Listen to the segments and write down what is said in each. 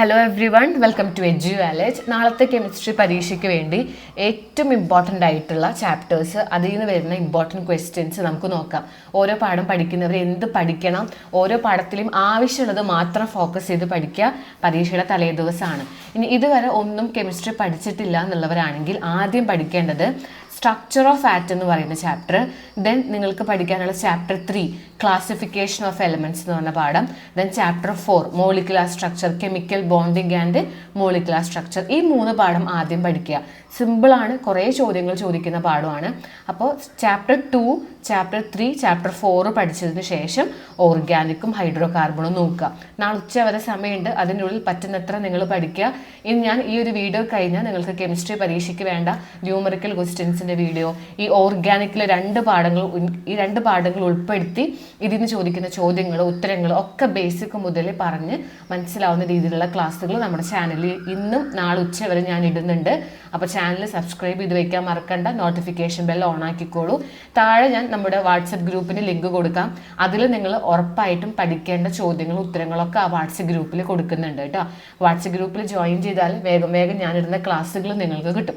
Hello everyone welcome to edu village നാളത്തെ chemistry പരീക്ഷയ്ക്ക് വേണ്ടി ഏറ്റവും ഇമ്പോർട്ടന്റ് ആയിട്ടുള്ള ചാപ്റ്റേഴ്സ് അതിൽ നിന്ന് വരുന്ന ഇമ്പോർട്ടന്റ് ക്വസ്റ്റ്യൻസ് നമുക്ക് നോക്കാം. ഓരോ പാഠം പഠിക്കുന്നവർ എന്ത് പഠിക്കണം ഓരോ പാഠത്തിലും ആവശ്യമുള്ളത് മാത്രം ഫോക്കസ് ചെയ്ത് പഠിക്കുക പരീക്ഷയുടെ തലേദിവസമാണ് ഇനി ഇതുവരെ ഒന്നും കെമിസ്ട്രി പഠിച്ചിട്ടില്ല എന്നുള്ളവരാണെങ്കിൽ ആദ്യം പഠിക്കേണ്ടത് സ്ട്രക്ചർ ഓഫ് ആറ്റ് എന്ന് പറയുന്ന ചാപ്റ്റർ ദെൻ നിങ്ങൾക്ക് പഠിക്കാനുള്ള chapter three classification of elements എന്ന് പറഞ്ഞ പാഠം. Then chapter four molecular structure chemical bonding and molecular structure ഈ മൂന്ന് പാഠം ആദ്യം പഠിക്കുക. സിമ്പിളാണ് കുറേ ചോദ്യങ്ങൾ ചോദിക്കുന്ന പാഠമാണ്. അപ്പോൾ chapter two chapter three chapter four പഠിച്ചതിന് ശേഷം ഓർഗാനിക്കും ഹൈഡ്രോ കാർബണും നോക്കുക. നാളെ ഉച്ച വരെ സമയമുണ്ട് അതിനുള്ളിൽ പറ്റുന്നത്ര നിങ്ങൾ പഠിക്കുക. ഇനി ഞാൻ ഈ ഒരു വീഡിയോ കഴിഞ്ഞാൽ നിങ്ങൾക്ക് കെമിസ്ട്രി പരീക്ഷയ്ക്ക് വേണ്ട. ന്യൂമറിക്കൽ ക്വസ്റ്റ്യൻസിന്റെ വീഡിയോ ഈ ഓർഗാനിക്കിലെ രണ്ട് പാഠങ്ങൾ ഈ രണ്ട് പാഠങ്ങൾ ഉൾപ്പെടുത്തി ഇതിന് ചോദിക്കുന്ന ചോദ്യങ്ങൾ ഉത്തരങ്ങൾ ഒക്കെ ബേസിക് മുതൽ പറഞ്ഞ് മനസ്സിലാവുന്ന രീതിയിലുള്ള ക്ലാസ്സുകൾ നമ്മുടെ ചാനലിൽ ഇന്നും നാളെ ഉച്ച വരെ ഞാൻ ഇടുന്നുണ്ട്. അപ്പോൾ ചാനൽ സബ്സ്ക്രൈബ് ചെയ്ത് വയ്ക്കാൻ മറക്കണ്ട. നോട്ടിഫിക്കേഷൻ ബെൽ ഓൺ ആക്കിക്കോളൂ. താഴെ ഞാൻ നമ്മുടെ വാട്സപ്പ് ഗ്രൂപ്പിന് ലിങ്ക് കൊടുക്കാം. അതിൽ നിങ്ങൾ ഉറപ്പായിട്ടും പഠിക്കേണ്ട ചോദ്യങ്ങളും ഉത്തരങ്ങളൊക്കെ ആ വാട്സപ്പ് ഗ്രൂപ്പിൽ കൊടുക്കുന്നുണ്ട് കേട്ടോ. വാട്സപ്പ് ഗ്രൂപ്പിൽ ജോയിൻ ചെയ്താൽ വേഗം വേഗം ഞാനിടുന്ന ക്ലാസ്സുകൾ നിങ്ങൾക്ക് കിട്ടും.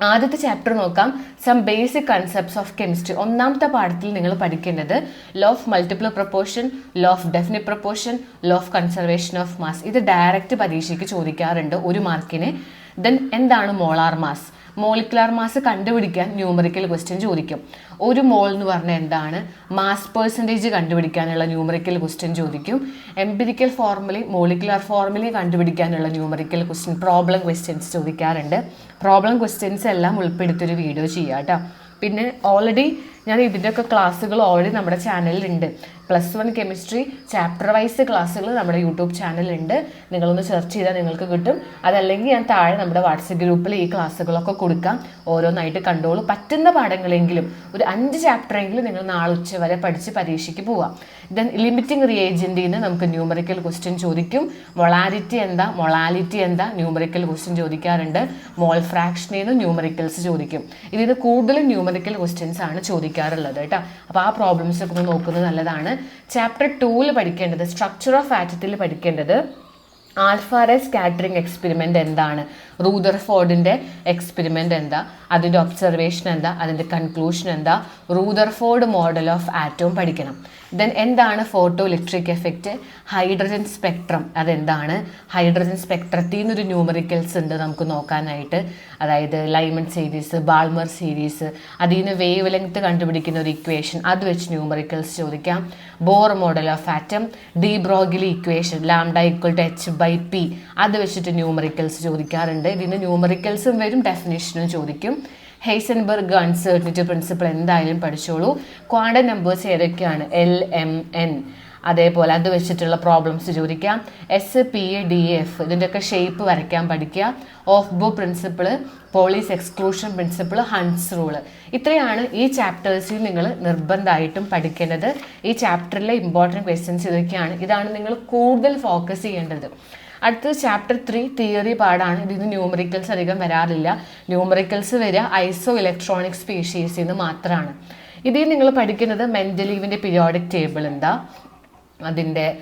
ആദ്യത്തെ ചാപ്റ്റർ നോക്കാം. Some basic concepts of chemistry ഒന്നാമത്തെ പാഠത്തിൽ നിങ്ങൾ പഠിക്കേണ്ടത് law of multiple proportion law of definite proportion law of conservation of mass ഇത് ഡയറക്റ്റ് പരീക്ഷയ്ക്ക് ചോദിക്കാറുണ്ട് ഒരു മാർക്കിന് ദെൻ എന്താണ് മോളാർ മാസ് മോളിക്കുലാർ മാസ് കണ്ടുപിടിക്കാൻ ന്യൂമറിക്കൽ ക്വസ്റ്റ്യൻ ചോദിക്കും. ഒരു മോൾ എന്ന് പറഞ്ഞാൽ എന്താണ്? മാസ് പേഴ്സന്റേജ് കണ്ടുപിടിക്കാനുള്ള ന്യൂമറിക്കൽ ക്വസ്റ്റ്യൻ ചോദിക്കും. എംപിരിക്കൽ ഫോർമുലയും മോളിക്കുലാർ ഫോർമുലയും കണ്ടുപിടിക്കാനുള്ള ന്യൂമറിക്കൽ ക്വസ്റ്റ്യൻ പ്രോബ്ലം ക്വസ്റ്റ്യൻസ് ചോദിക്കാറുണ്ട്. പ്രോബ്ലം ക്വസ്റ്റ്യൻസ് എല്ലാം ഉൾപ്പെടുത്തിയൊരു വീഡിയോ ചെയ്യാം കേട്ടോ പിന്നെ ഓൾറെഡി ഞാൻ ഇതിന്റെയൊക്കെ ക്ലാസ്സുകൾ ഓൾറെഡി നമ്മുടെ ചാനലിലുണ്ട് plus one chemistry chapter wise ക്ലാസ്സുകൾ നമ്മുടെ യൂട്യൂബ് ചാനലുണ്ട് നിങ്ങളൊന്ന് സെർച്ച് ചെയ്താൽ നിങ്ങൾക്ക് കിട്ടും. അതല്ലെങ്കിൽ ഞാൻ താഴെ നമ്മുടെ വാട്സപ്പ് ഗ്രൂപ്പിൽ ഈ ക്ലാസ്സുകളൊക്കെ കൊടുക്കാം. ഓരോന്നായിട്ട് കണ്ടോളൂ പറ്റുന്ന പാഠങ്ങളെങ്കിലും ഒരു അഞ്ച് ചാപ്റ്ററെങ്കിലും നിങ്ങൾ നാളെ ഉച്ച വരെ പഠിച്ച് പരീക്ഷയ്ക്ക് പോവാം. ദെൻ ലിമിറ്റിംഗ് റിയേജന്റിൽ നിന്ന് നമുക്ക് ന്യൂമറിക്കൽ ക്വസ്റ്റ്യൻ ചോദിക്കും. മൊളാലിറ്റി എന്താ? മൊളാലിറ്റി എന്താ? ന്യൂമറിക്കൽ ക്വസ്റ്റ്യൻ ചോദിക്കാറുണ്ട്. മോൾ ഫ്രാക്ഷനിൽ നിന്ന് ന്യൂമറിക്കൽസ് ചോദിക്കും. ഇതിന് കൂടുതലും ന്യൂമറിക്കൽ ക്വസ്റ്റ്യൻസ് ആണ് ചോദിക്കാറുള്ളത് കേട്ടോ. അപ്പോൾ ആ പ്രോബ്ലംസ് ഒക്കെ ഒന്ന് നോക്കുന്നത് നല്ലതാണ്. ചാപ്റ്റർ ടൂവിൽ പഠിക്കേണ്ടത് സ്ട്രക്ചർ ഓഫ് ആറ്റത്തിൽ പഠിക്കേണ്ടത് ആൽഫാറെ സ്കാറ്ററിംഗ് എക്സ്പെരിമെന്റ് എന്താണ്? റൂദർഫോർഡിന്റെ എക്സ്പെരിമെന്റ് എന്താ? അതിന്റെ ഒബ്സർവേഷൻ എന്താ? അതിന്റെ കൺക്ലൂഷൻ എന്താ? റൂദർഫോർഡ് മോഡൽ ഓഫ് ആറ്റവും പഠിക്കണം. ദെൻ എന്താണ് photo electric effect hydrogen spectrum അതെന്താണ്? ഹൈഡ്രജൻ സ്പെക്ട്രത്തിൽ നിന്നൊരു ന്യൂമറിക്കൽസ് ഉണ്ട് നമുക്ക് നോക്കാനായിട്ട്. അതായത് ലൈമൺ സീരീസ് ബാൾമർ സീരീസ് അതിൽ നിന്ന് വേവ് ലെങ്ത് കണ്ടുപിടിക്കുന്ന ഒരു ഇക്വേഷൻ അത് വെച്ച് ന്യൂമറിക്കൽസ് ചോദിക്കാം. Bohr model of atom de Broglie equation lambda equal to H by P അത് വെച്ചിട്ട് ന്യൂമറിക്കൽസ് ചോദിക്കാറുണ്ട്. ഇതിന് ന്യൂമറിക്കൽസും വരും ഡെഫിനേഷനും ചോദിക്കും. ഹെയ്സൻബർഗ് അൺസേർട്ടിറ്റി പ്രിൻസിപ്പിൾ എന്തായാലും പഠിച്ചോളൂ. ക്വാണ്ട നമ്പേഴ്സ് ഏതൊക്കെയാണ്? എൽ എം എൻ അതേപോലെ അത് വെച്ചിട്ടുള്ള പ്രോബ്ലംസ് ചോദിക്കാം. S P A D F ഇതിന്റെയൊക്കെ ഷേപ്പ് വരയ്ക്കാൻ പഠിക്കുക. Aufbau principle Pauli's exclusion principle Hund's rule ഇത്രയാണ് ഈ ചാപ്റ്റേഴ്സിൽ നിങ്ങൾ നിർബന്ധമായിട്ടും പഠിക്കേണ്ടത്. ഈ ചാപ്റ്ററിലെ ഇമ്പോർട്ടന്റ് ക്വസ്റ്റ്യൻസ് ഇതൊക്കെയാണ്. ഇതാണ് നിങ്ങൾ കൂടുതൽ ഫോക്കസ് ചെയ്യേണ്ടത്. അടുത്തത് ചാപ്റ്റർ ത്രീ തിയറി പാടാണ്. ഇതിന് ന്യൂമറിക്കൽസ് അധികം വരാറില്ല. ന്യൂമറിക്കൽസ് വരിക ഐസോ ഇലക്ട്രോണിക് സ്പീഷീസിൽ നിന്ന് മാത്രമാണ് ഇതിൽ നിങ്ങൾ പഠിക്കുന്നത് മെന്റലീവിന്റെ പീരിയോഡിക് ടേബിൾ എന്താ? അതിന്റെ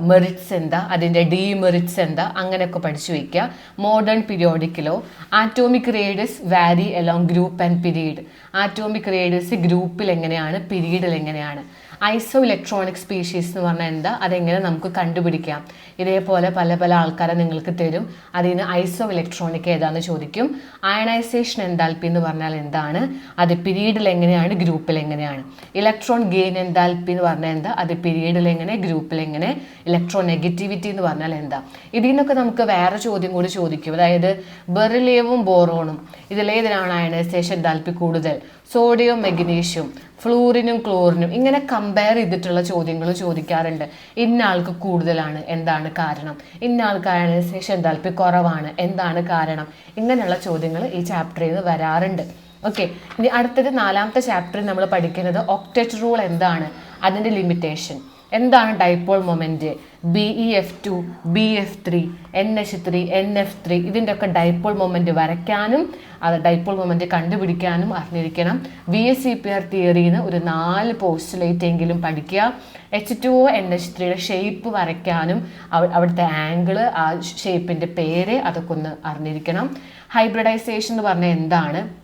മെറിറ്റ്സ് എന്താ? അതിന്റെ ഡീമെറിറ്റ്സ് എന്താ? അങ്ങനെയൊക്കെ പഠിച്ചു വയ്ക്കുക. Modern പീരിയോഡിക്കിലോ atomic radius vary along group and period atomic radius ഗ്രൂപ്പിൽ എങ്ങനെയാണ്? പീരീഡിൽ എങ്ങനെയാണ്? ഐസോ ഇലക്ട്രോണിക് സ്പീഷീസ് എന്ന് പറഞ്ഞാൽ എന്താ? അതെങ്ങനെ നമുക്ക് കണ്ടുപിടിക്കാം? ഇതേപോലെ പല പല ആൾക്കാരെ നിങ്ങൾക്ക് തരും. അതിന് ഐസോ ഇലക്ട്രോണിക് ഏതാന്ന് ചോദിക്കും. അയണൈസേഷൻ എന്താൽപ്പി എന്ന് പറഞ്ഞാൽ എന്താണ്? അത് പിരീഡിൽ എങ്ങനെയാണ്? ഗ്രൂപ്പിൽ എങ്ങനെയാണ്? ഇലക്ട്രോൺ ഗെയിൻ എന്താൽപ്പി എന്ന് പറഞ്ഞാൽ എന്താ? അത് പിരീഡിൽ എങ്ങനെ? ഗ്രൂപ്പിൽ എങ്ങനെ? ഇലക്ട്രോ നെഗറ്റിവിറ്റി എന്ന് പറഞ്ഞാൽ എന്താ? ഇതിൽ നിന്നൊക്കെ നമുക്ക് വേറെ ചോദ്യം കൂടി ചോദിക്കും. അതായത് ബെറിലിയവും ബോറോണും. ഇതിലേതിനാണ് അയണൈസേഷൻ എന്താൽപ്പി കൂടുതൽ? സോഡിയം മെഗ്നീഷ്യം ഫ്ലൂറിനും ക്ലോറിനും ഇങ്ങനെ കമ്പയർ ചെയ്തിട്ടുള്ള ചോദ്യങ്ങൾ ചോദിക്കാറുണ്ട്. ഇന്ന ആൾക്ക് കൂടുതലാണ് എന്താണ് കാരണം? ഇന്ന ആൾക്ക് അയണൈസേഷൻ താല്പര്യം കുറവാണ് എന്താണ് കാരണം? ഇങ്ങനെയുള്ള ചോദ്യങ്ങൾ ഈ ചാപ്റ്ററിൽ നിന്ന് വരാറുണ്ട്. ഓക്കെ ഇനി അടുത്തത് നാലാമത്തെ ചാപ്റ്ററിൽ നമ്മൾ പഠിക്കുന്നത് ഒക്ടറ്റ് റൂൾ എന്താണ്? അതിന്റെ ലിമിറ്റേഷൻ എന്താണ് dipole moment B E F two B F three N H three N F three ഇതിന്റെ ഒക്കെ ഡൈപോൾ മൊമെന്റ് വരയ്ക്കാനും അത് ഡൈപോൾ മൊമെന്റ് കണ്ടുപിടിക്കാനും അറിഞ്ഞിരിക്കണം. V S C P R തിയറിന്ന് ഒരു നാല് പോസ്റ്റുലേറ്റ് എങ്കിലും പഠിക്കുക H two O N H ത്രീയുടെ ഷേപ്പ് വരയ്ക്കാനും അവ- അവിടുത്തെ ആംഗിൾ ആ ഷേപ്പിന്റെ പേര് അതൊക്കെ ഒന്ന് അറിഞ്ഞിരിക്കണം. ഹൈബ്രിഡൈസേഷൻ എന്ന് പറഞ്ഞാൽ എന്താണ്?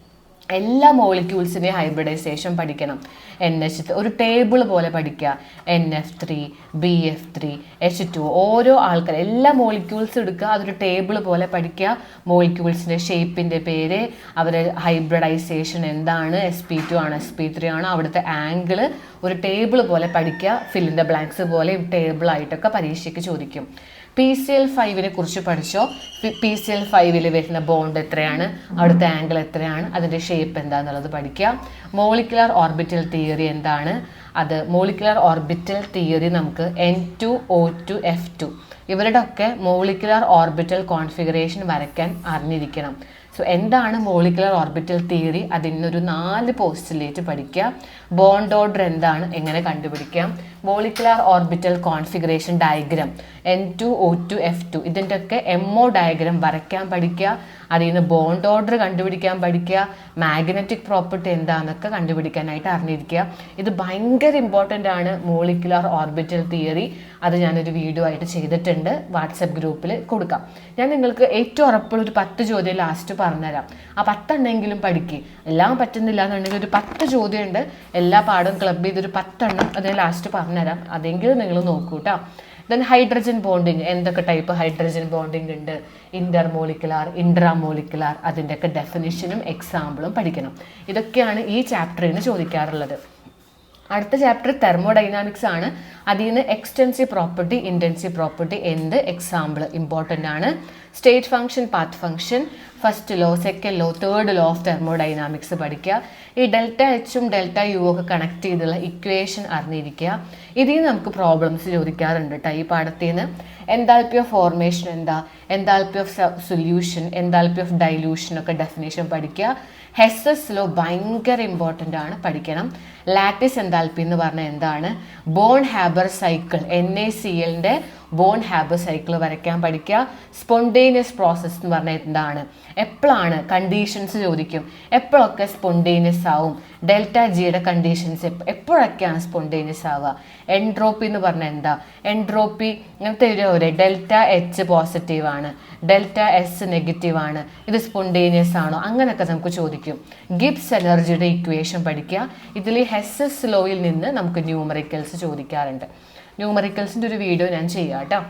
എല്ലാ മോളിക്യൂൾസിനെയും ഹൈബ്രിഡൈസേഷൻ പഠിക്കണം. എൻ എച്ച് ഒരു ടേബിൾ പോലെ പഠിക്കുക N F three B F three H two ഓരോ ആൾക്കാർ എല്ലാ മോളിക്യൂൾസ് എടുക്കുക അതൊരു ടേബിൾ പോലെ പഠിക്കുക മോളിക്യൂൾസിന്റെ ഷേപ്പിന്റെ പേര് അവരെ ഹൈബ്രിഡൈസേഷൻ എന്താണ് എസ് പി ടു ആണ് എസ് പി ത്രീ ആണ് അവിടുത്തെ ആംഗിൾ ഒരു ടേബിൾ പോലെ പഠിക്കുക ഫില്ലിന്റെ ബ്ലാങ്ക്സ് പോലെ ടേബിളായിട്ടൊക്കെ പരീക്ഷയ്ക്ക് ചോദിക്കും. പി സി എൽ ഫൈവിനെ കുറിച്ച് പഠിച്ചോ? പി സി എൽ ഫൈവിൽ വരുന്ന ബോണ്ട് എത്രയാണ്? അവിടുത്തെ ആംഗിൾ എത്രയാണ്? അതിന്റെ ഷേപ്പ് എന്താണെന്നുള്ളത് പഠിക്കാം. മോളിക്കുലർ ഓർബിറ്റൽ തിയറി എന്താണ്? അത് മോളിക്കുലർ ഓർബിറ്റൽ തിയറി നമുക്ക് N two O two F two ഇവരുടെ ഒക്കെ മോളിക്കുലർ ഓർബിറ്റൽ കോൺഫിഗറേഷൻ വരയ്ക്കാൻ അറിഞ്ഞിരിക്കണം. സോ എന്താണ് മോളിക്കുലർ ഓർബിറ്റൽ തിയറി അതിനൊരു നാല് പോസ്റ്റിലേറ്റ് പഠിക്കുക ബോണ്ട് ഓർഡർ എന്താണ്? എങ്ങനെ കണ്ടുപിടിക്കാം? Molecular orbital configuration diagram N two O two F two ഇതിന്റെ ഒക്കെ എം ഒ ഡയഗ്രാം വരയ്ക്കാൻ പഠിക്കുക അതിൽ നിന്ന് ബോണ്ട് ഓർഡർ കണ്ടുപിടിക്കാൻ പഠിക്കുക മാഗ്നറ്റിക് പ്രോപ്പർട്ടി എന്താണെന്നൊക്കെ കണ്ടുപിടിക്കാനായിട്ട് അറിഞ്ഞിരിക്കുക. ഇത് ഭയങ്കര ഇമ്പോർട്ടന്റ് ആണ് മോളിക്കുലാർ ഓർബിറ്റൽ തിയറി അത് ഞാനൊരു വീഡിയോ ആയിട്ട് ചെയ്തിട്ടുണ്ട്. വാട്സപ്പ് ഗ്രൂപ്പിൽ കൊടുക്കാം. ഞാൻ നിങ്ങൾക്ക് ഏറ്റവും ഉറപ്പുള്ള ഒരു പത്ത് ചോദ്യം ലാസ്റ്റ് പറഞ്ഞുതരാം. ആ പത്തെണ്ണെങ്കിലും പഠിക്കുക എല്ലാം പറ്റുന്നില്ല എന്നുണ്ടെങ്കിൽ ഒരു പത്ത് ചോദ്യം ഉണ്ട് എല്ലാ പാടും ക്ലബ് ചെയ്തൊരു പത്തെണ്ണം അത് ഞാൻ ലാസ്റ്റ് പറഞ്ഞുതരാം. അതെങ്കിലും നിങ്ങൾ നോക്കൂ കേട്ടോ ദെൻ ഹൈഡ്രജൻ ബോണ്ടിങ് എന്തൊക്കെ ടൈപ്പ് ഹൈഡ്രജൻ ബോണ്ടിങ് ഉണ്ട്? ഇന്റർ മോളിക്കുലാർ ഇൻട്രാമോളിക്കുലാർ അതിന്റെയൊക്കെ ഡെഫിനിഷനും എക്സാമ്പിളും പഠിക്കണം. ഇതൊക്കെയാണ് ഈ ചാപ്റ്ററിൽ നിന്ന് ചോദിക്കാറുള്ളത്. അടുത്ത ചാപ്റ്റർ തെർമോഡൈനാമിക്സ് ആണ്. അതിൽ നിന്ന് എക്സ്റ്റൻസീവ് പ്രോപ്പർട്ടി ഇന്റൻസീവ് പ്രോപ്പർട്ടി എന്ത്? എക്സാമ്പിൾ ഇമ്പോർട്ടന്റ് ആണ്. State function path function first law second law third law of thermodynamics പഠിക്കുക. ഈ ഡെൽറ്റ എച്ചും ഡെൽറ്റ യു ഒക്കെ കണക്ട് ചെയ്തുള്ള ഇക്വേഷൻ അറിഞ്ഞിരിക്കുക. ഇതിൽ നമുക്ക് പ്രോബ്ലംസ് ചോദിക്കാറുണ്ട് കേട്ടോ ഈ പാഠത്തിൽ നിന്ന് എന്താൽപ്പി ഓഫ് ഫോർമേഷൻ എന്താ enthalpy of solution enthalpy of dilution ഒക്കെ ഡെഫിനേഷൻ പഠിക്കുക. ഹെസസ് ലോ ഭയങ്കര ഇമ്പോർട്ടന്റ് ആണ് പഠിക്കണം. ലാറ്റിസ് എന്താൽപ്പി എന്ന് പറഞ്ഞാൽ എന്താണ്? Born Haber cycle N A C എല്ലിന്റെ ബോൺ ഹാബർ സൈക്കിൾ വരയ്ക്കാൻ പഠിക്കുക. സ്പോണ്ടേനിയസ് പ്രോസസ്സ് എന്ന് പറഞ്ഞാൽ എന്താണ്? എപ്പോഴാണ് കണ്ടീഷൻസ് ചോദിക്കും. എപ്പോഴൊക്കെ സ്പോണ്ടേനിയസ് ആവും? ഡെൽറ്റ ജിയുടെ കണ്ടീഷൻസ് എപ്പോഴൊക്കെയാണ് സ്പോണ്ടേനിയസ് ആവുക? എൻട്രോപ്പി എന്ന് പറഞ്ഞാൽ എന്താ? എൻട്രോപ്പി ഇങ്ങനത്തെ ഒരു ഒരു ഡെൽറ്റ എച്ച് പോസിറ്റീവ് ആണ്. ഡെൽറ്റ എസ് നെഗറ്റീവ് ആണ്. ഇത് സ്പോണ്ടേനിയസ് ആണോ? അങ്ങനെയൊക്കെ നമുക്ക് ചോദിക്കും. ഗിബ്സ് എനർജിയുടെ ഇക്വേഷൻ പഠിക്കുക. ഇതിൽ ഹെസസ് സ്ലോയിൽ നിന്ന് നമുക്ക് ന്യൂമറിക്കൽസ് ചോദിക്കാറുണ്ട്. ന്യൂമറിക്കൽസിന്റെ ഒരു വീഡിയോ ഞാൻ ചെയ്യാം കേട്ടോ.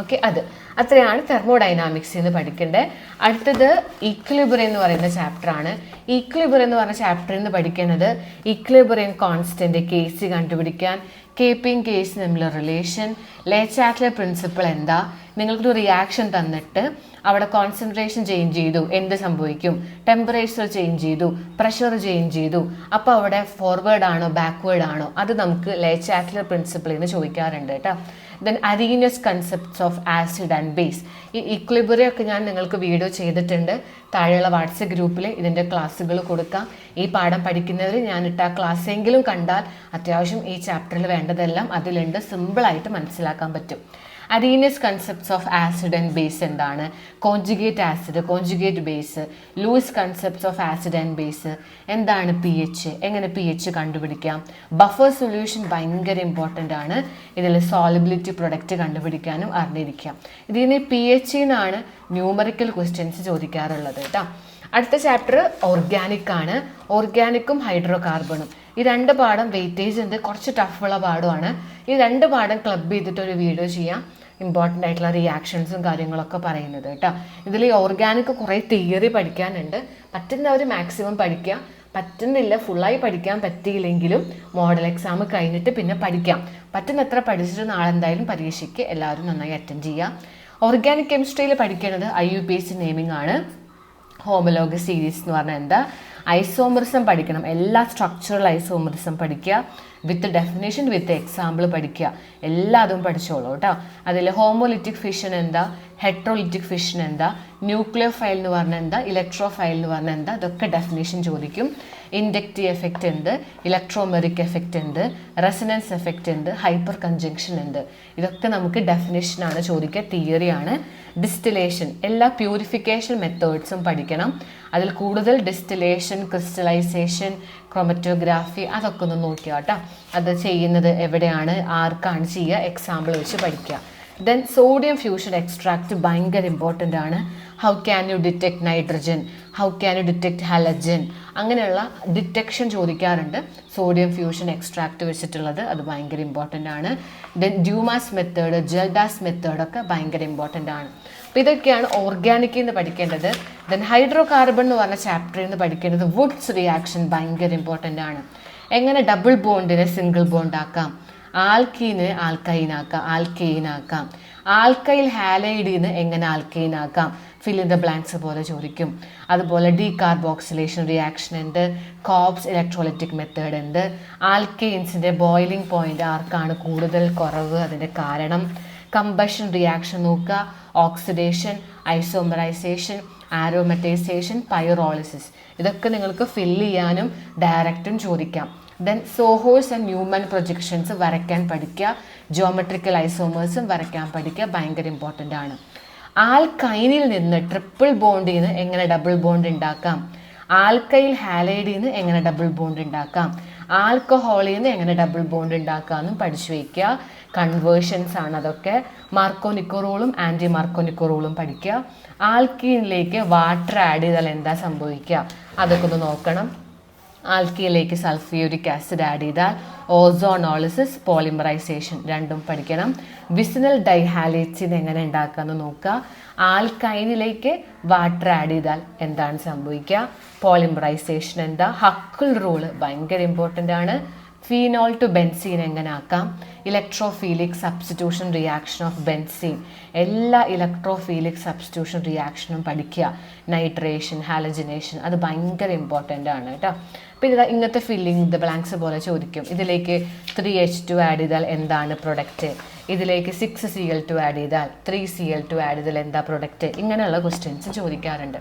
ഓക്കെ അത്. അത്രയാണ് തെർമോഡൈനാമിക്സ് എന്ന് പഠിക്കേണ്ടത് അടുത്തത് ഈക്ലിബറിയം എന്ന് പറയുന്ന ചാപ്റ്റർ ആണ്. ഈക്ലിബറിയം എന്ന് പറഞ്ഞ ചാപ്റ്ററിൽ നിന്ന് പഠിക്കുന്നത് ഈക്ലിബറിയം കോൺസ്റ്റന്റ് കേസ് കണ്ടുപിടിക്കാൻ കേപ്പിംഗ് കേസ് തമ്മിലുള്ള റിലേഷൻ ലേച്ചാറ്റിലെ പ്രിൻസിപ്പിൾ എന്താ? നിങ്ങൾക്കൊരു റിയാക്ഷൻ തന്നിട്ട് അവിടെ കോൺസെൻട്രേഷൻ ചേഞ്ച് ചെയ്തു. എന്ത് സംഭവിക്കും? ടെമ്പറേച്ചർ ചേഞ്ച് ചെയ്തു. പ്രഷർ ചേഞ്ച് ചെയ്തു. അപ്പോൾ അവിടെ ഫോർവേഡ് ആണോ ബാക്ക്വേഡ് ആണോ? അത് നമുക്ക് ലേച്ചാറ്റ്ലർ പ്രിൻസിപ്പിൾ നിന്ന് ചോദിക്കാറുണ്ട് കേട്ടോ. Then Arrhenius concepts of acid and base ഈ ഇക്ലിബറിയൊക്കെ ഞാൻ നിങ്ങൾക്ക് വീഡിയോ ചെയ്തിട്ടുണ്ട്. താഴെയുള്ള വാട്സപ്പ് ഗ്രൂപ്പിൽ ഇതിന്റെ ക്ലാസ്സുകൾ കൊടുക്കാം. ഈ പാഠം പഠിക്കുന്നവർ ഇട്ട ക്ലാസ് എങ്കിലും കണ്ടാൽ അത്യാവശ്യം ഈ ചാപ്റ്ററിൽ വേണ്ടതെല്ലാം അതിലുണ്ട്. സിമ്പിളായിട്ട് മനസ്സിലാക്കാൻ പറ്റും. Arrhenius concepts of acid and base എന്താണ്? Conjugate acid conjugate base Lewis concepts of acid and base എന്താണ് പി എച്ച് എങ്ങനെ പി എച്ച് കണ്ടുപിടിക്കാം? ബഫർ സൊല്യൂഷൻ ഭയങ്കര ഇമ്പോർട്ടന്റ് ആണ്. ഇതിൽ സോളിബിലിറ്റി പ്രൊഡക്റ്റ് കണ്ടുപിടിക്കാനും അറിഞ്ഞിരിക്കാം. ഇതിന് പി എച്ച് എന്നാണ് ന്യൂമറിക്കൽ ക്വസ്റ്റ്യൻസ് ചോദിക്കാറുള്ളത് കേട്ടോ അടുത്ത ചാപ്റ്റർ ഓർഗാനിക് ആണ്. ഓർഗാനിക്കും ഹൈഡ്രോ കാർബണും ഈ രണ്ട് പാഠം വെയിറ്റേജ് ഉണ്ട് കുറച്ച് ടഫുള്ള പാഠമാണ്. ഈ രണ്ട് പാഠം ക്ലബ് ചെയ്തിട്ട് ഒരു വീഡിയോ ചെയ്യാം. ഇമ്പോർട്ടന്റ് ആയിട്ടുള്ള റിയാക്ഷൻസും കാര്യങ്ങളൊക്കെ പറയുന്നത് കേട്ടോ. ഇതിൽ ഈ ഓർഗാനിക് കുറേ തിയറി പഠിക്കാനുണ്ട്. പറ്റുന്നവർ മാക്സിമം പഠിക്കുക പറ്റുന്നില്ല ഫുള്ളായി പഠിക്കാൻ പറ്റിയില്ലെങ്കിലും മോഡൽ എക്സാം കഴിഞ്ഞിട്ട് പിന്നെ പഠിക്കാം. പറ്റുന്നത്ര പഠിച്ചിട്ട് നാളെ എന്തായാലും പരീക്ഷയ്ക്ക് എല്ലാവരും നന്നായി അറ്റൻഡ് ചെയ്യാം. ഓർഗാനിക് കെമിസ്ട്രിയിൽ പഠിക്കേണ്ടത് I U P S C naming ആണ്. ഹോമലോഗ് സീരീസ് എന്ന് പറഞ്ഞാൽ എന്താ? ഐസോമറിസം പഠിക്കണം. എല്ലാ സ്ട്രക്ചറൽ ഐസോമറിസം പഠിക്കുക. വിത്ത് ഡെഫിനേഷൻ വിത്ത് എക്സാമ്പിൾ പഠിക്കുക. എല്ലാതും പഠിച്ചോളൂ കേട്ടോ. അതിൽ ഹോമോലിറ്റിക് ഫിഷൻ എന്താ ഹെട്രോലിറ്റിക് ഫിഷൻ എന്താ ന്യൂക്ലിയർ ഫയൽ എന്ന് പറഞ്ഞാൽ എന്താ ഇലക്ട്രോ ഫയൽ എന്ന് പറഞ്ഞാൽ എന്താ അതൊക്കെ ഡെഫിനേഷൻ ചോദിക്കും. ഇൻഡക്റ്റീവ് എഫക്റ്റ് ഉണ്ട് ഇലക്ട്രോമെറിക് എഫക്റ്റ് ഉണ്ട് റെസനൻസ് എഫക്റ്റ് ഉണ്ട് ഹൈപ്പർ കൺജങ്ഷൻ ഉണ്ട് ഇതൊക്കെ നമുക്ക് ഡെഫിനേഷനാണ് ചോദിക്കുക തിയറിയാണ് ഡിസ്റ്റിലേഷൻ എല്ലാ പ്യൂരിഫിക്കേഷൻ മെത്തേഡ്സും പഠിക്കണം. അതിൽ കൂടുതൽ ഡിസ്റ്റിലേഷൻ ക്രിസ്റ്റലൈസേഷൻ ക്രൊമറ്റോഗ്രാഫി അതൊക്കെ ഒന്ന് നോക്കുക കേട്ടോ. അത് ചെയ്യുന്നത് എവിടെയാണ്? ആർക്കാണ് ചെയ്യുക? എക്സാമ്പിൾ വെച്ച് പഠിക്കുക. ദെൻ സോഡിയം ഫ്യൂഷൻ എക്സ്ട്രാക്ട് ഭയങ്കര ഇമ്പോർട്ടന്റ് ആണ്. How can you detect nitrogen how can you detect halogen അങ്ങനെയുള്ള ഡിറ്റക്ഷൻ ചോദിക്കാറുണ്ട്. സോഡിയം ഫ്യൂഷൻ എക്സ്ട്രാക്ട് വെച്ചിട്ടുള്ളത് അത് ഭയങ്കര ഇമ്പോർട്ടന്റ് ആണ്. ദെൻ ഡ്യൂമാസ് മെത്തേഡ് ജെൽഡാസ് മെത്തേഡൊക്കെ ഭയങ്കര ഇമ്പോർട്ടന്റ് ആണ്. അപ്പോൾ ഇതൊക്കെയാണ് ഓർഗാനിക്കിൽ നിന്ന് പഠിക്കേണ്ടത്. ദെൻ ഹൈഡ്രോ കാർബൺ എന്ന് പറഞ്ഞ ചാപ്റ്ററിൽ നിന്ന് പഠിക്കേണ്ടത് വുഡ്സ് റിയാക്ഷൻ ഭയങ്കര ഇമ്പോർട്ടന്റ് ആണ്. എങ്ങനെ ഡബിൾ ബോണ്ടിനെ സിംഗിൾ ബോണ്ട് ആക്കാം? ആൽക്കീന് ആൽക്കൈനാക്കാം ആൽക്കെയിനാക്കാം ആൽക്കൈൽ ഹാലൈഡിന്ന് എങ്ങനെ ആൽക്കെയിനാക്കാം ഫിൽ ഇൻ ദ ബ്ലാങ്ക്സ് പോലെ ചോദിക്കും. അതുപോലെ ഡീ കാർബോക്സിലേഷൻ റിയാക്ഷൻ ഉണ്ട്. കോപ്സ് ഇലക്ട്രോലിറ്റിക് മെത്തേഡ് ഉണ്ട്. ആൽക്കെയിൻസിന്റെ ബോയിലിംഗ് പോയിന്റ് ആർക്കാണ് കൂടുതൽ കുറവ്? അതിന്റെ കാരണം കമ്പഷൻ റിയാക്ഷൻ നോക്കുക. Oxidation isomerization aromatization pyrolysis. ഇതൊക്കെ നിങ്ങൾക്ക് ഫില്ല് ചെയ്യാനും ഡയറക്റ്റും ചോദിക്കാം. Then sawhorse and Newman projections വരയ്ക്കാൻ പഠിക്കുക. ജോമെട്രിക്കൽ ഐസോമേഴ്സും വരയ്ക്കാൻ പഠിക്കുക. ഭയങ്കര ഇമ്പോർട്ടന്റ് ആണ്. ആൽക്കൈനിൽ നിന്ന് ട്രിപ്പിൾ ബോണ്ടിൽ നിന്ന് എങ്ങനെ ഡബിൾ ബോണ്ട് ഉണ്ടാക്കാം? ആൽക്കൈൽ ഹാലൈഡിൽ നിന്ന് എങ്ങനെ ഡബിൾ ബോണ്ട് ഉണ്ടാക്കാം? ആൽക്കഹോളിൽ നിന്ന് എങ്ങനെ ഡബിൾ ബോണ്ട് ഉണ്ടാക്കാമെന്നും പഠിച്ചു വയ്ക്കുക. കൺവേർഷൻസ് ആണ് അതൊക്കെ. മാർക്കോനിക്കോറോളും ആന്റി മാർക്കോനിക്കോറോളും പഠിക്കുക. ആൽക്കീനിലേക്ക് വാട്ടർ ആഡ് ചെയ്താൽ എന്താ സംഭവിക്കുക? അതൊക്കെ ഒന്ന് നോക്കണം. ആൽക്കിയിലേക്ക് സൾഫ്യൂരിക് ആസിഡ് ആഡ് ചെയ്താൽ ഓസോണോളിസിസ് പോളിമറൈസേഷൻ രണ്ടും പഠിക്കണം. വിസിനൽ ഡൈഹാലിച്ചിൻ എങ്ങനെ ഉണ്ടാക്കാമെന്ന് നോക്കുക. ആൽക്കൈനിലേക്ക് വാട്ടർ ആഡ് ചെയ്താൽ എന്താണ് സംഭവിക്കുക? പോളിമറൈസേഷൻ എന്താ? ഹക്കിൾ റൂൾ ഭയങ്കര ഇമ്പോർട്ടന്റ് ആണ്. ഫീനോൾ ടു ബെൻസീൻ എങ്ങനെ ആക്കാം electrophilic substitution reaction of benzene. എല്ലാ ഇലക്ട്രോഫീലിക് സബ്സ്റ്റിറ്റ്യൂഷൻ റിയാക്ഷനും പഠിക്കുക. നൈട്രേഷൻ ഹാലജിനേഷൻ അത് ഭയങ്കര ഇമ്പോർട്ടന്റ് ആണ് കേട്ടോ. പിന്നെ ഇതാ ഇങ്ങനത്തെ ഫില്ലിംഗ് ദ ബ്ലാങ്ക്സ് പോലെ ചോദിക്കും. ഇതിലേക്ക് ത്രീ എച്ച് ടു ആഡ് ചെയ്താൽ എന്താണ് പ്രൊഡക്റ്റ് ഇതിലേക്ക് six C L two add ചെയ്താൽ three C L two add ചെയ്താൽ എന്താ പ്രൊഡക്റ്റ് ഇങ്ങനെയുള്ള ക്വസ്റ്റ്യൻസ് ചോദിക്കാറുണ്ട്.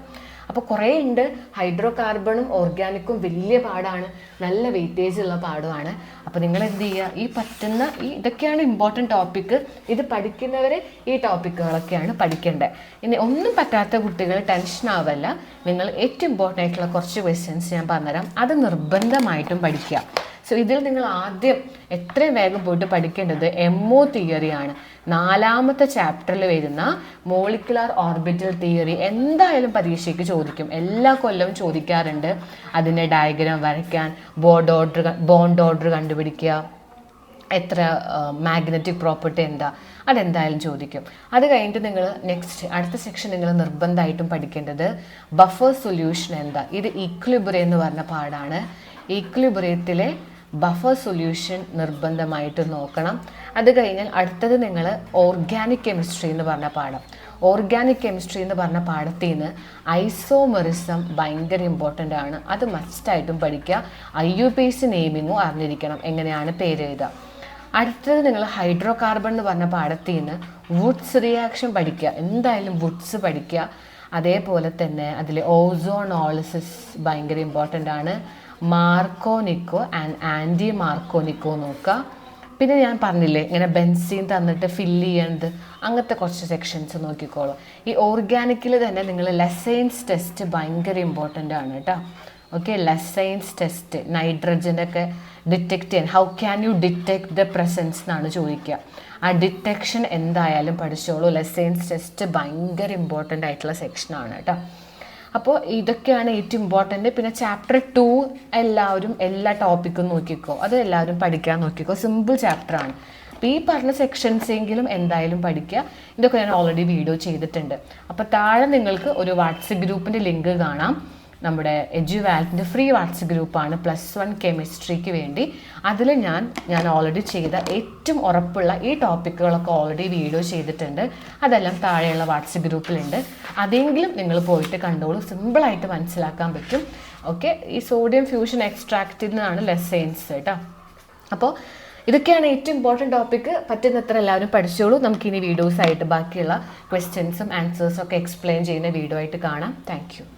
അപ്പോൾ കുറേ ഉണ്ട്. ഹൈഡ്രോ കാർബണും ഓർഗാനിക്കും വലിയ പാടാണ്. നല്ല വെയിറ്റേജ് ഉള്ള പാടുമാണ്. അപ്പോൾ നിങ്ങൾ എന്ത് ചെയ്യുക? ഈ പറ്റുന്ന ഈ ഇതൊക്കെയാണ് ഇമ്പോർട്ടന്റ് ടോപ്പിക്ക് ഇത് പഠിക്കുന്നവർ ഈ ടോപ്പിക്കുകളൊക്കെയാണ് പഠിക്കേണ്ടത്. ഇനി ഒന്നും പറ്റാത്ത കുട്ടികൾ ടെൻഷൻ ആവല്ല. നിങ്ങൾ ഏറ്റവും ഇമ്പോർട്ടന്റ് ആയിട്ടുള്ള കുറച്ച് ക്വസ്റ്റ്യൻസ് ഞാൻ പറഞ്ഞുതരാം. അത് നിർബന്ധമായിട്ടും പഠിക്കുക. സോ ഇതിൽ നിങ്ങൾ ആദ്യം എത്രയും വേഗം പോയിട്ട് പഠിക്കേണ്ടത് എം ഒ തിയറിയാണ് നാലാമത്തെ ചാപ്റ്ററിൽ വരുന്ന മോളിക്കുലാർ ഓർബിറ്റൽ തിയറി എന്തായാലും പരീക്ഷയ്ക്ക് ചോദിക്കും. എല്ലാ കൊല്ലവും ചോദിക്കാറുണ്ട്. അതിന്റെ ഡയഗ്രാം വരയ്ക്കാൻ ബോർഡ് ഓർഡർ ബോണ്ട് ഓർഡർ കണ്ടുപിടിക്കുക എത്ര മാഗ്നറ്റിക് പ്രോപ്പർട്ടി എന്താ അതെന്തായാലും ചോദിക്കും. അത് കഴിഞ്ഞിട്ട് നിങ്ങൾ നെക്സ്റ്റ് അടുത്ത സെക്ഷൻ നിങ്ങൾ നിർബന്ധമായിട്ടും പഠിക്കേണ്ടത് ബഫർ സൊല്യൂഷൻ എന്താ? ഇത് ഈക്വിലിബ്രിയം എന്ന് പറഞ്ഞ പാടാണ്. ഈക്വിലിബ്രിയത്തിലെ ബഫർ സൊല്യൂഷൻ നിർബന്ധമായിട്ട് നോക്കണം. അത് കഴിഞ്ഞാൽ അടുത്തത് നിങ്ങൾ ഓർഗാനിക് കെമിസ്ട്രി എന്ന് പറഞ്ഞ പാഠം. ഓർഗാനിക് കെമിസ്ട്രി എന്ന് പറഞ്ഞ പാഠത്തിൽ നിന്ന് ഐസോമെറിസം ഭയങ്കര ഇമ്പോർട്ടന്റ് ആണ്. അത് മസ്റ്റായിട്ടും പഠിക്കുക. ഐ യു പി സി നെയ്മിങ്ങും അറിഞ്ഞിരിക്കണം. എങ്ങനെയാണ് പേര് എഴുതുക. അടുത്തത് നിങ്ങൾ ഹൈഡ്രോ കാർബൺ എന്ന് പറഞ്ഞ പാഠത്തിൽ നിന്ന് വുഡ്സ് റിയാക്ഷൻ പഠിക്കുക. എന്തായാലും വുഡ്സ് പഠിക്കുക. അതേപോലെ തന്നെ അതിൽ ഓസോണോളിസിസ് ഭയങ്കര ഇമ്പോർട്ടന്റ് ആണ്. മാർക്കോനിക്കോ ആൻഡ് ആന്റി മാർക്കോനിക്കോ നോക്കുക പിന്നെ ഞാൻ പറഞ്ഞില്ലേ ഇങ്ങനെ ബെൻസീൻ തന്നിട്ട് ഫില്ല് ചെയ്യേണ്ടത് അങ്ങനത്തെ കുറച്ച് സെക്ഷൻസ് നോക്കിക്കോളൂ. ഈ ഓർഗാനിക്കിൽ തന്നെ നിങ്ങൾ ലെസൈൻസ് ടെസ്റ്റ് ഭയങ്കര ഇമ്പോർട്ടന്റ് ആണ് കേട്ടോ ഓക്കെ ലെസൈൻസ് ടെസ്റ്റ് നൈട്രജനൊക്കെ ഡിറ്റക്റ്റ് ചെയ്യാൻ. How can you detect the presence എന്നാണ് ചോദിക്കുക ആ ഡിറ്റക്ഷൻ എന്തായാലും പഠിച്ചോളൂ. ലെസൈൻസ് ടെസ്റ്റ് ഭയങ്കര ഇമ്പോർട്ടന്റ് ആയിട്ടുള്ള സെക്ഷനാണ് കേട്ടോ അപ്പോൾ ഇതൊക്കെയാണ് ഏറ്റവും ഇമ്പോർട്ടന്റ് പിന്നെ ചാപ്റ്റർ ടു എല്ലാവരും എല്ലാ ടോപ്പിക്കും നോക്കിക്കോ. അത് എല്ലാവരും പഠിക്കാൻ നോക്കിക്കോ. സിമ്പിൾ ചാപ്റ്ററാണ് അപ്പോൾ ഈ പറഞ്ഞ സെക്ഷൻസ് എങ്കിലും എന്തായാലും പഠിക്കുക. ഇതൊക്കെ ഞാൻ ഓൾറെഡി വീഡിയോ ചെയ്തിട്ടുണ്ട്. അപ്പോൾ താഴെ നിങ്ങൾക്ക് ഒരു വാട്സപ്പ് ഗ്രൂപ്പിന്റെ ലിങ്ക് കാണാം. നമ്മുടെ എജുവാൽറ്റിന്റെ ഫ്രീ വാട്സ് ഗ്രൂപ്പാണ് പ്ലസ് വൺ കെമിസ്ട്രിക്ക് വേണ്ടി. അതിൽ ഞാൻ ഞാൻ ഓൾറെഡി ചെയ്ത ഏറ്റവും ഉറപ്പുള്ള ഈ ടോപ്പിക്കുകളൊക്കെ ഓൾറെഡി വീഡിയോ ചെയ്തിട്ടുണ്ട്. അതെല്ലാം താഴെയുള്ള വാട്സ് ഗ്രൂപ്പിലുണ്ട് അതെങ്കിലും നിങ്ങൾ പോയിട്ട് കണ്ടോളൂ. സിമ്പിളായിട്ട് മനസ്സിലാക്കാൻ പറ്റും. ഓക്കെ ഈ സോഡിയം ഫ്യൂഷൻ എക്സ്ട്രാക്റ്റിൽ നിന്നാണ് ലെസൈൻസ് കേട്ടോ. അപ്പോൾ ഇതൊക്കെയാണ് ഏറ്റവും ഇമ്പോർട്ടന്റ് ടോപ്പിക്ക് പറ്റുന്നത്ര എല്ലാവരും പഠിച്ചോളൂ. നമുക്കിനി വീഡിയോസ് ആയിട്ട് ബാക്കിയുള്ള ക്വസ്റ്റ്യൻസും ആൻസേഴ്സും ഒക്കെ എക്സ്പ്ലെയിൻ ചെയ്യുന്ന വീഡിയോ ആയിട്ട് കാണാം. താങ്ക്